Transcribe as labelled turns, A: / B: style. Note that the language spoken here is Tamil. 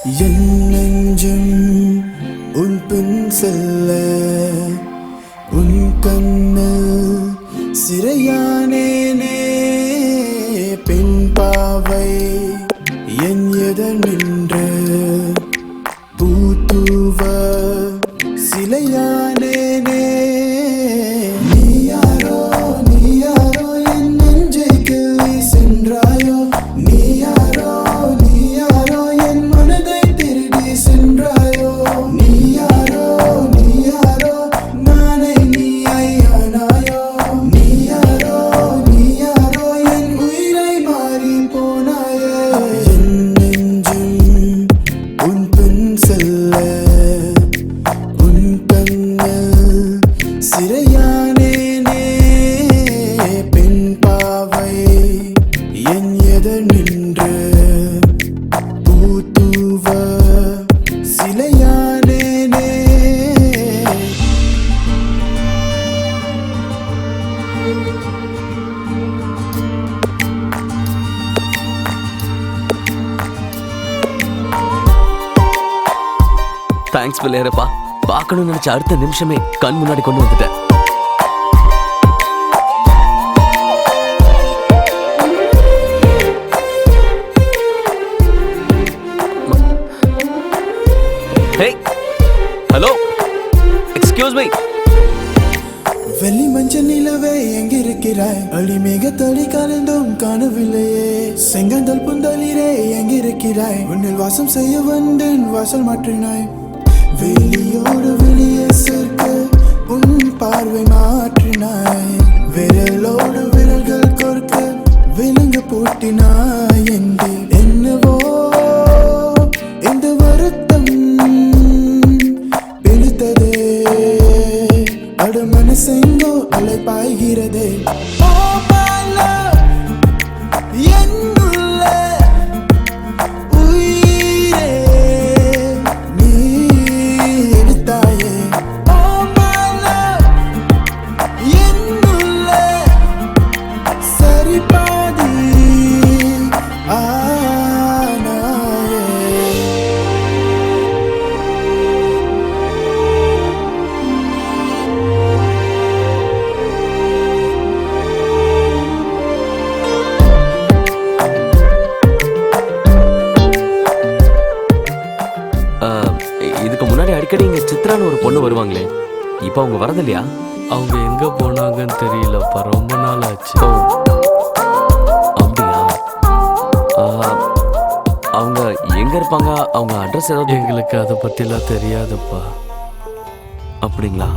A: என் நெஞ்சம் உன் பின் செல்ல உன் கண்ணில் சிறையானேனே பின் பாவை என் எதன் நின்று பின்
B: தேங்க்ஸ் பிள்ளையரப்பா பார்க்கணும்னு நினைச்ச அடுத்த நிமிஷமே கண் முன்னாடி கொண்டு வந்துட்டேன். ஹலோ எக்ஸ்கியூஸ் மீ
A: வெள்ளி மஞ்சள் நிலவே எங்கிருக்கிறாய்? அடிமேக தளி கலந்தும் காணவில்லையே. செங்கந்தல் புந்தளிரே எங்கிருக்கிறாய்? உன்னில் வாசம் செய்ய வந்தேன் வாசல் மாற்றினாய். வெளியோடு வெளியே சேர்க்க உன் பார்வை மாற்றினாய். விரலோடு விரல்கள் கொடுக்க விலங்கு பூட்டினாய் என்று. என்னவோ இந்த வருத்தம் பிடித்ததே அடு மனசெங்கோ
B: அலைப்பாய்கிறதே. சித்ரான்னு ஒரு பொண்ணு வருவாங்களே இப்போ அவங்க வரது இல்லையா
C: அவங்க எங்க போனாங்கன்னு தெரியலப்பா ரொம்ப நாள் ஆச்சு
B: ஓ. அப்படியா? அவங்க எங்க இருப்பாங்க? அவங்க அட்ரஸ் ஏதாவது?
C: எங்களுக்கு அதை பத்திலாம் தெரியாதுப்பா.
B: அப்படிங்களா?